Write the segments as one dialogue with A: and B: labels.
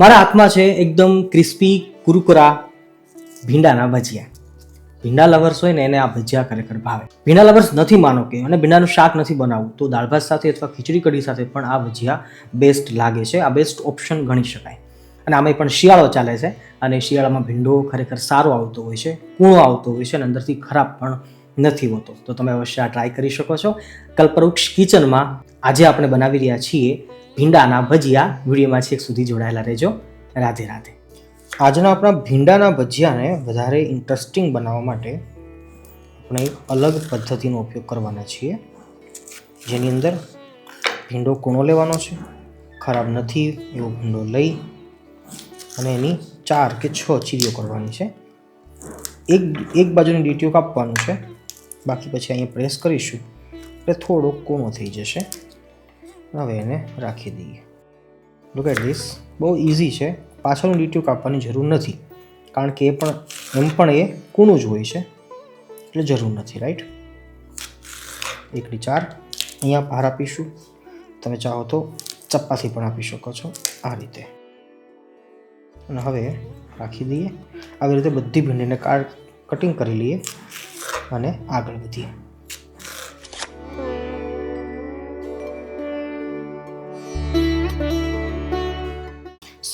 A: મારા હાથમાં છે એકદમ ક્રિસ્પી કુરકુરા ભીંડાના ભજીયા. ભીંડા લવર્સ હોય ને એને આ ભજીયા ખરેખર ભાવે. ભીંડા લવર્સ નથી માનો કે અને ભીંડાનું શાક નથી બનાવવું. તો દાળ ભાત સાથે અથવા ખીચડી કઢી સાથે પણ આ ભજીયા બેસ્ટ લાગે છે. આ બેસ્ટ ઓપ્શન ગણી શકાય. અને આમાં પણ શિયાળો ચાલે છે અને શિયાળામાં ભીંડો ખરેખર સારો આવતો હોય છે, કૂણો આવતો હોય છે અને અંદરથી ખરાબ પણ નથી હોતો. તો તમે અવશ્ય આ ટ્રાય કરી શકો છો. કલ્પવૃક્ષ કિચનમાં આજે આપણે બનાવી રહ્યા છીએ ભીંડાના ભજીયા. વિડીયોમાં છેક સુધી જોડાયેલા રહેજો. રાધે રાધે. આજના આપણા ભીંડાના ભજીયાને વધારે ઇન્ટરેસ્ટિંગ બનાવવા માટે આપણે એક અલગ પદ્ધતિનો ઉપયોગ કરવાના છીએ. જેની અંદર ભીંડો કૂણો લેવાનો છે, ખરાબ નથી એવો ભીંડો લઈ અને એની ચાર કે છ ચીરીઓ કરવાની છે. એક એક બાજુની ડીટીઓ કાપવાનું છે. બાકી પછી અહીંયા પ્રેસ કરીશું એટલે થોડો કૂણો થઈ જશે. હવે એને રાખી દઈએ. લુક એટ ધીસ બહુ ઇઝી છે. પાછળનું લીટીઓ કાપવાની જરૂર નથી. કારણ કે એ પણ, એમ પણ એ કૂણું જ હોય છે. એટલે જરૂર નથી રાઈટ એકડી ચાર. અહીંયા બહાર આપીશું. તમે ચાહો તો ચપ્પાથી પણ આપી શકો છો આ રીતે. અને હવે રાખી દઈએ. આવી રીતે બધી ભીંડીને કાર કટિંગ કરી લઈએ અને આગળ વધીએ.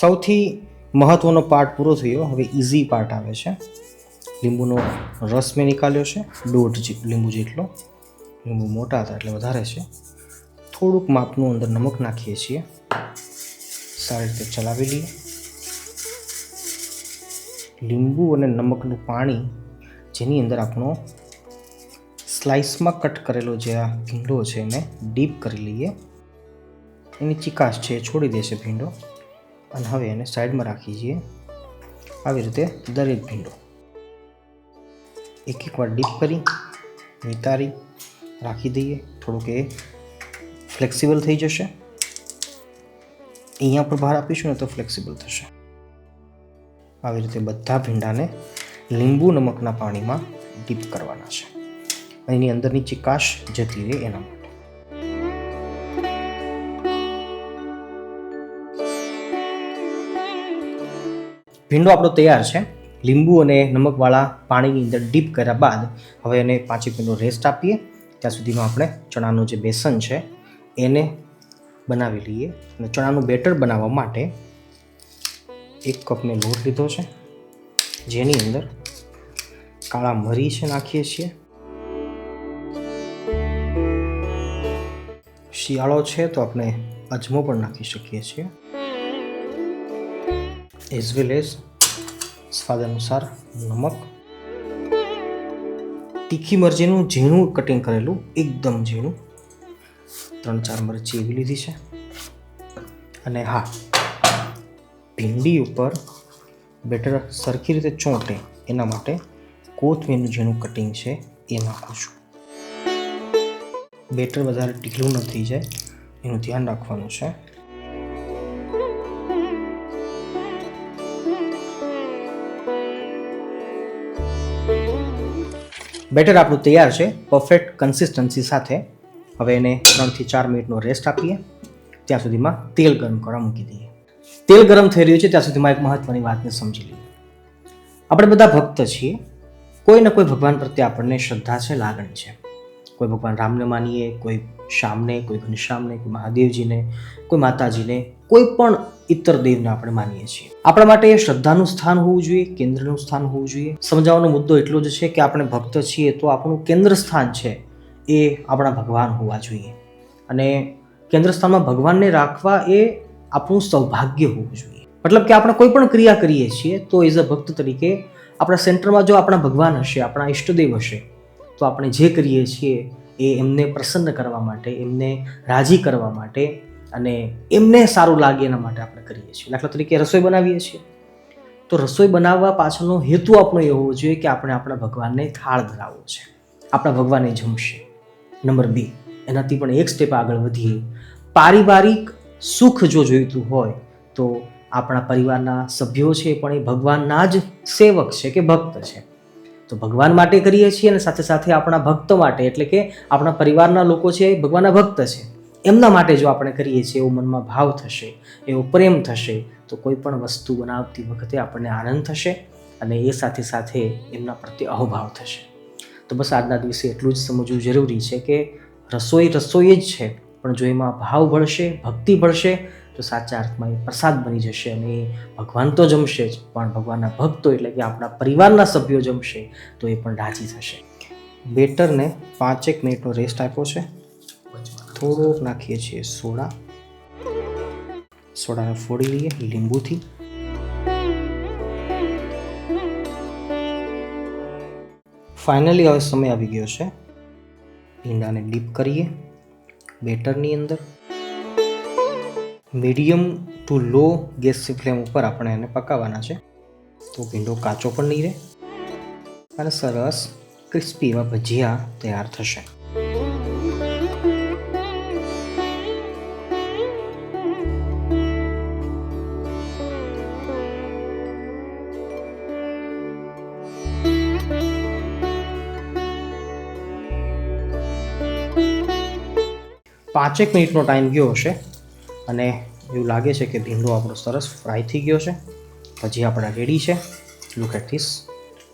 A: સૌથી મહત્ત્વનો પાર્ટ પૂરો થયો. હવે ઇઝી પાર્ટ આવે છે. લીંબુનો રસ મેં નીકાળ્યો છે. દોઢ લીંબુ જેટલો. લીંબુ મોટા હતા એટલે વધારે છે. થોડુંક માપનું અંદર નમક નાખીએ છીએ. સારી રીતે ચલાવી લઈએ. લીંબુ અને નમકનું પાણી જેની અંદર આપણો સ્લાઇસમાં કટ કરેલો જે આ ભીંડો છે એને ડીપ કરી લઈએ. એની ચિકાશ છે એ છોડી દેશે ભીંડો. અને હવે એને સાઈડમાં રાખી છીએ. આવી રીતે દરેક ભીંડો એક એક વાર ડીપ કરી, નિતારી રાખી દઈએ. થોડુંક એ ફ્લેક્સિબલ થઈ જશે. અહીંયા પર બહાર આપીશું ને તો ફ્લેક્સિબલ થશે. આવી રીતે બધા ભીંડાને લીંબુ નમકના પાણીમાં ડીપ કરવાના છે. એની અંદરની ચિકાશ જતી રહે એના માટે. ભીંડો આપણો તૈયાર છે. લીંબુ અને નમકવાળા પાણીની અંદર ડીપ કર્યા બાદ હવે એને પાંચેક મિનિટનો રેસ્ટ આપીએ. ત્યાં સુધીમાં આપણે ચણાનું જે બેસન છે, એને બનાવી લઈએ. અને ચણાનું બેટર બનાવવા માટે એક કપ મેં લોટ લીધો છે. જેની અંદર કાળા મરી છે નાખીએ છીએ. શિયાળો છે તો આપણે અજમો પણ નાખી શકીએ છીએ. એઝ વેલ એઝ સ્વાદ અનુસાર નમક. તીખી મરચીનું ઝીણું કટિંગ કરેલું, એકદમ ઝીણું. ત્રણ ચાર મરચી એવી લીધી છે. અને હા, ભીંડી ઉપર બેટર સરખી રીતે ચોંટે, એના માટે કોથમીરનું ઝીણું કટિંગ છે, એ નાખું છું. બેટર વધારે ઢીલું ન થઈ જાય, એનું ધ્યાન રાખવાનું છે. બેટર આપણું તૈયાર છે પરફેક્ટ કન્સિસ્ટન્સી સાથે. હવે એને ત્રણથી ચાર મિનિટનો રેસ્ટ આપીએ. ત્યાં સુધીમાં તેલ ગરમ કરવા મૂકી દઈએ. તેલ ગરમ થઈ રહ્યું છે, ત્યાં સુધીમાં એક મહત્ત્વની વાતને સમજી લઈએ. આપણે બધા ભક્ત છીએ. કોઈ ને કોઈ ભગવાન પ્રત્યે આપણને શ્રદ્ધા છે, લાગણી છે. કોઈ ભગવાન રામને માનીએ, કોઈ શ્યામને, કોઈ ઘનશ્યામને, કોઈ મહાદેવજીને, કોઈ માતાજીને, કોઈ પણ ઇતર દેવને આપણે માનીએ છીએ. આપણા માટે એ શ્રદ્ધાનું સ્થાન હોવું જોઈએ, કેન્દ્રનું સ્થાન હોવું જોઈએ. સમજાવવાનો મુદ્દો એટલો જ છે કે આપણે ભક્ત છીએ તો આપણું કેન્દ્ર સ્થાન છે એ આપણા ભગવાન હોવા જોઈએ. અને કેન્દ્ર સ્થાનમાં ભગવાનને રાખવા એ આપણું સૌભાગ્ય હોવું જોઈએ. મતલબ કે આપણે કોઈ પણ ક્રિયા કરીએ છીએ તો એઝ અ ભક્ત તરીકે આપણા સેન્ટરમાં જો આપણા ભગવાન હશે, આપણા ઈષ્ટદેવ હશે તો આપણે જે કરીએ છીએ એ એમને પ્રસન્ન કરવા માટે, એમને રાજી કરવા માટે અને એમને સારું લાગે એના માટે આપણે કરીએ છીએ. દાખલા તરીકે રસોઈ બનાવીએ છીએ. તો રસોઈ બનાવવા પાછળનો હેતુ આપણો એ હોવો જોઈએ કે આપણે આપણા ભગવાનને થાળ ધરાવવો છે. આપણા ભગવાનને જમશે. નંબર બે, એનાથી પણ એક સ્ટેપ આગળ વધીએ. પારિવારિક સુખ જો જોઈતું હોય તો આપણા પરિવારના સભ્યો છે પણ એ ભગવાનના જ સેવક છે કે ભક્ત છે. તો ભગવાન માટે કરીએ છીએ અને સાથે સાથે આપણા ભક્ત માટે, એટલે કે આપણા પરિવારના લોકો છે એ ભગવાનના ભક્ત છે. એમના માટે જો આપણે કરીએ છીએ, એવો મનમાં ભાવ થશે, એવો પ્રેમ થશે, તો કોઈ પણ વસ્તુ બનાવતી વખતે આપણને આનંદ થશે અને એ સાથે સાથે એમના પ્રત્યે અહોભાવ થશે. તો બસ આજના દિવસે એટલું જ સમજવું જરૂરી છે કે રસોઈ રસોઈ જ છે, પણ જો એમાં ભાવ ભળશે, ભક્તિ ભળશે તો સાચા અર્થમાં એ પ્રસાદ બની જશે અને એ ભગવાન તો જમશે જ, પણ ભગવાનના ભક્તો એટલે કે આપણા પરિવારના સભ્યો જમશે, તો એ પણ રાજી થશે. બેટરને પાંચેક મિનિટનો રેસ્ટ આપ્યો છે. થોડોક નાખીએ છીએ સોડા. સોડાને ફોડી લઈએ લીંબુથી. ફાઇનલી હવે સમય આવી ગયો છે. ઈંડાને ડીપ કરીએ. બેટરની અંદર. મીડિયમ ટુ લો ગેસની ફ્લેમ ઉપર આપણે એને પકાવવાના છે. તો ભીંડો કાચો પણ નહીં રહે અને સરસ ક્રિસ્પી એવા ભજીયા તૈયાર થશે. પાંચેક મિનિટનો ટાઈમ ગયો હશે. અને એવું લાગે છે કે ભીંડો આપણો સરસ ફ્રાય થઈ ગયો છે. ભજીયા આપણા રેડી છે. Look at this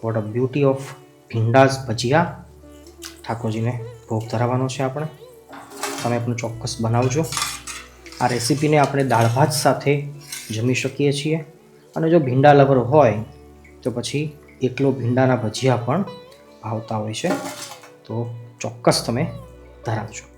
A: what a beauty of ભીંડાઝ ભજીયા. ઠાકોરજીને ભોગ ધરાવવાનો છે આપણે. તમે પણ ચોક્કસ બનાવજો. આ રેસીપીને આપણે દાળ ભાત સાથે જમી શકીએ છીએ. અને જો ભીંડા લવર હોય, તો પછી એકલો ભીંડાના ભજીયા પણ ભાવતા હોય છે. તો ચોક્કસ તમે ધરાવજો.